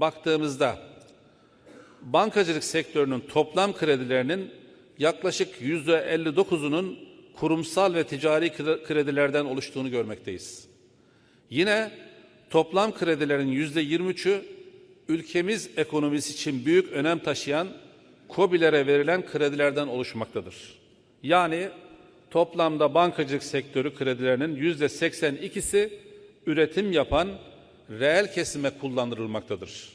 baktığımızda bankacılık sektörünün toplam kredilerinin yaklaşık yüzde 59'unun kurumsal ve ticari kre- kredilerden oluştuğunu görmekteyiz. Yine toplam kredilerin yüzde 23'ü ülkemiz ekonomisi için büyük önem taşıyan KOBİ'lere verilen kredilerden oluşmaktadır. Yani toplamda bankacılık sektörü kredilerinin yüzde 82'si üretim yapan reel kesime kullandırılmaktadır.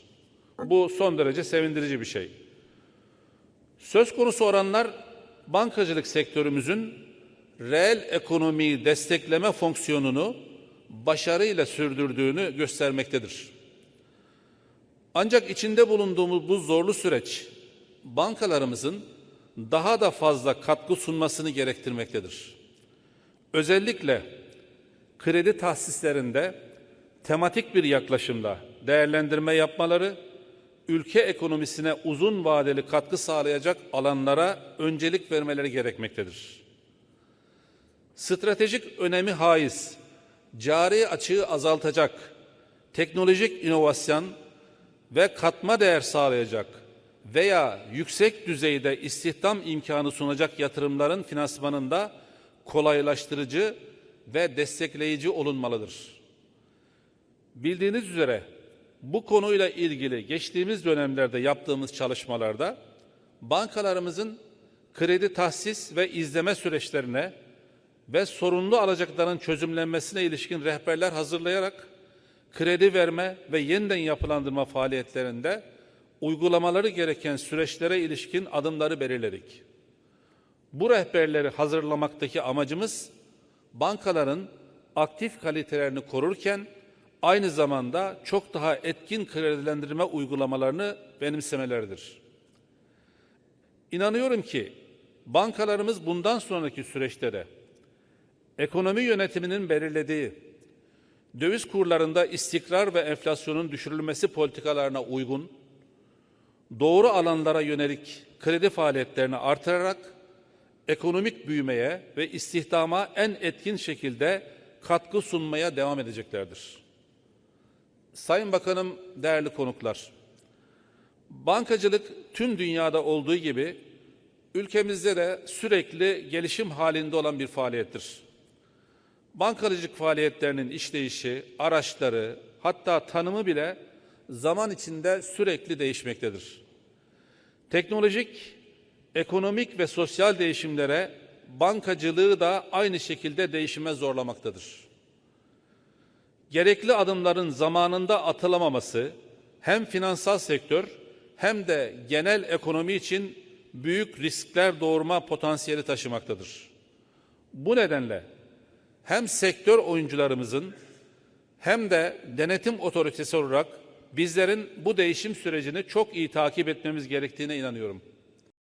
Bu son derece sevindirici bir şey. Söz konusu oranlar bankacılık sektörümüzün reel ekonomiyi destekleme fonksiyonunu başarıyla sürdürdüğünü göstermektedir. Ancak içinde bulunduğumuz bu zorlu süreç bankalarımızın daha da fazla katkı sunmasını gerektirmektedir. Özellikle kredi tahsislerinde tematik bir yaklaşımla değerlendirme yapmaları, ülke ekonomisine uzun vadeli katkı sağlayacak alanlara öncelik vermeleri gerekmektedir. Stratejik önemi haiz, cari açığı azaltacak, teknolojik inovasyon ve katma değer sağlayacak veya yüksek düzeyde istihdam imkanı sunacak yatırımların finansmanında kolaylaştırıcı ve destekleyici olunmalıdır. Bildiğiniz üzere bu konuyla ilgili geçtiğimiz dönemlerde yaptığımız çalışmalarda bankalarımızın kredi tahsis ve izleme süreçlerine ve sorunlu alacakların çözümlenmesine ilişkin rehberler hazırlayarak kredi verme ve yeniden yapılandırma faaliyetlerinde uygulamaları gereken süreçlere ilişkin adımları belirledik. Bu rehberleri hazırlamaktaki amacımız bankaların aktif kalitelerini korurken aynı zamanda çok daha etkin kredilendirme uygulamalarını benimsemeleridir. İnanıyorum ki bankalarımız bundan sonraki süreçte de ekonomi yönetiminin belirlediği döviz kurlarında istikrar ve enflasyonun düşürülmesi politikalarına uygun, doğru alanlara yönelik kredi faaliyetlerini artırarak ekonomik büyümeye ve istihdama en etkin şekilde katkı sunmaya devam edeceklerdir. Sayın Bakanım, değerli konuklar, bankacılık tüm dünyada olduğu gibi ülkemizde de sürekli gelişim halinde olan bir faaliyettir. Bankacılık faaliyetlerinin işleyişi, araçları, hatta tanımı bile zaman içinde sürekli değişmektedir. Teknolojik, ekonomik ve sosyal değişimlere bankacılığı da aynı şekilde değişime zorlamaktadır. Gerekli adımların zamanında atılamaması hem finansal sektör hem de genel ekonomi için büyük riskler doğurma potansiyeli taşımaktadır. Bu nedenle hem sektör oyuncularımızın hem de denetim otoritesi olarak bizlerin bu değişim sürecini çok iyi takip etmemiz gerektiğine inanıyorum.